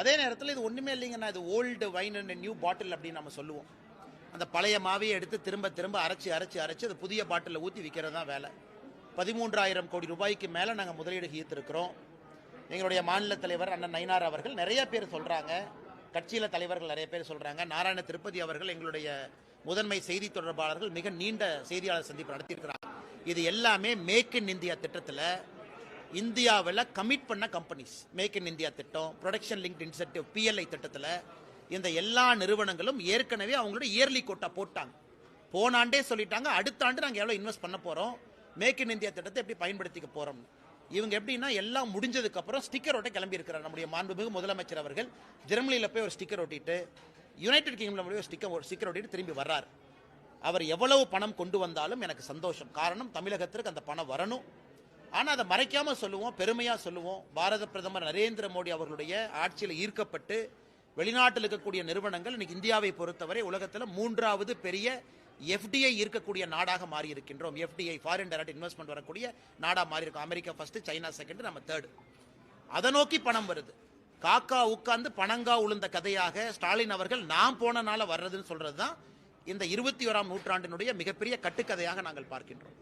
அதே நேரத்தில் இது ஒன்றுமே இல்லைங்கண்ணா இது old wine and new bottle அப்படின்னு நம்ம சொல்லுவோம். அந்த பழைய மாவையை எடுத்து திரும்ப திரும்ப அரைச்சி அரைச்சி அரைச்சி அது புதிய பாட்டிலில் ஊற்றி விற்கிறது தான் வேலை. பதிமூன்றாயிரம் கோடி ரூபாய்க்கு மேலே நாங்கள் முதலீடு ஈர்த்திருக்கிறோம். எங்களுடைய மாநில தலைவர் அண்ணன் நயினார் அவர்கள் நிறைய பேர் சொல்கிறாங்க கட்சியில் தலைவர்கள் நிறைய பேர் சொல்கிறாங்க நாராயண திருப்பதி அவர்கள் எங்களுடைய முதன்மை செய்தி தொடர்பாளர்கள் மிக நீண்ட செய்தியாளர் சந்திப்பு நடத்தியிருக்கிறாங்க. இது எல்லாமே மேக் இன் இந்தியா திட்டத்தில் இந்தியாவில் கமிட் பண்ண கம்பெனிஸ் மேக் இன் இந்தியா திட்டம் ப்ரொடக்ஷன் லிங்க் இன்சென்டிவ் பிஎல்ஐ திட்டத்தில் இந்த எல்லா நிறுவனங்களும் ஏற்கனவே அவங்களோட இயர்லி கோட்டா போட்டாங்க. போன ஆண்டே சொல்லிட்டாங்க அடுத்த ஆண்டு நாங்கள் எவ்வளோ இன்வெஸ்ட் பண்ண போகிறோம் மேக் இன் இந்தியா திட்டத்தை எப்படி பயன்படுத்திக்க போகிறோம்னு இவங்க எப்படின்னா எல்லாம் முடிஞ்சதுக்கு அப்புறம் ஸ்டிக்கர் கிளம்பி இருக்கிறார் நம்முடைய மாண்புமிகு முதலமைச்சர் அவர்கள். ஜெர்மனியில் போய் ஒரு ஸ்டிக்கர் ஒட்டிட்டு யுனைடெட் கிங்டம்ல போய் ஒரு ஸ்டிக்கர் ஸ்டிக்கர் ஒட்டிட்டு திரும்பி வர்றார். அவர் எவ்வளவு பணம் கொண்டு வந்தாலும் எனக்கு சந்தோஷம். காரணம் தமிழகத்திற்கு அந்த பணம் வரணும். ஆனால் அதை மறைக்காம சொல்லுவோம் பெருமையாக சொல்லுவோம். பாரத பிரதமர் நரேந்திர மோடி அவர்களுடைய ஆட்சியில் ஈர்க்கப்பட்டு வெளிநாட்டில் இருக்கக்கூடிய நிறுவனங்கள் இன்னைக்கு இந்தியாவை பொறுத்தவரை உலகத்தில் மூன்றாவது பெரிய எஃப்டிஐ இருக்கக்கூடிய நாடாக மாறி இருக்கின்றோம் எஃப்டிஐ ஃபாரின் டைரக்ட் இன்வெஸ்ட்மெண்ட் வரக்கூடிய நாடாக மாறி இருக்கும் அமெரிக்கா ஃபர்ஸ்ட் சைனா செகண்ட் நம்ம தேர்டு அதை நோக்கி பணம் வருது. காக்கா உட்கார்ந்து பணங்கா உளுந்த கதையாக ஸ்டாலின் அவர்கள் நான் போனனால வர்றதுன்னு சொல்றது தான் இந்த இருபத்தி ஓராம் நூற்றாண்டினுடைய மிகப்பெரிய கட்டுக்கதையாக நாங்கள் பார்க்கின்றோம்.